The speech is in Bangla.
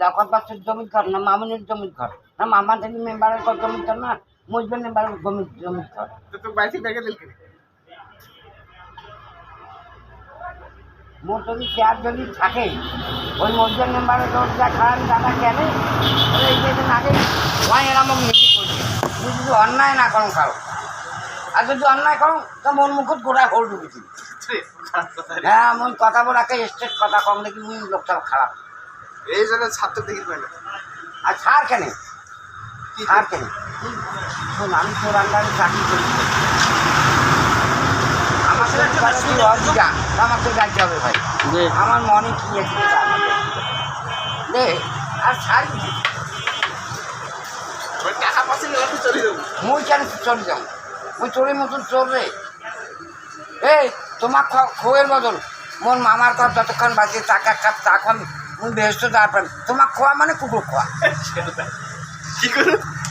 লাখত বাচ্চার জমিন কর না মামুনের জমিন কর? না মামা থেকে মেম্বারের কর জমিন কর না মুজবের মেম্বারের জমিন জমিন কর? তো তো পাইছি দেখে দিল মোর যদি চেয়ার যদি থাকে ওই মসজিদ মেম্বারের যা খান দাদা কেন? এই যে আগে ওয়াই এরম নীতি করছে। তুই যদি অন্যায় না করো কারও আর যদি অন্যায় করো তো মন মুখত গোড়ায় হোল ঢুকেছি। হ্যাঁ মুই কথা বলে একটা স্টেট কথা কম দেখি মুই লোকটা খারাপ। এই জন্য ছাত্র দেখি পাইলে। আর ছাড় কেন? ছাড় কেন? শোন আমি তোর আন্ডারে চাকরি করি। আমার অধিকার আমাকে গাইতে হবে ভাই। আমার মনে কি আছে দে আর ছাড়ি টাকা পাচ্ছি চলে যাব। মুই কেন চলে যাও মুই চোরের মতন চোর রে। এই তোমার খোয়ের বদল মোর মামার ঘর যতক্ষণ বাঁচে টাকা খাপ তখন মুই বেহস্ত যাওয়ার পারি তোমার খোয়া মানে কুকুর খোয়া। কি করে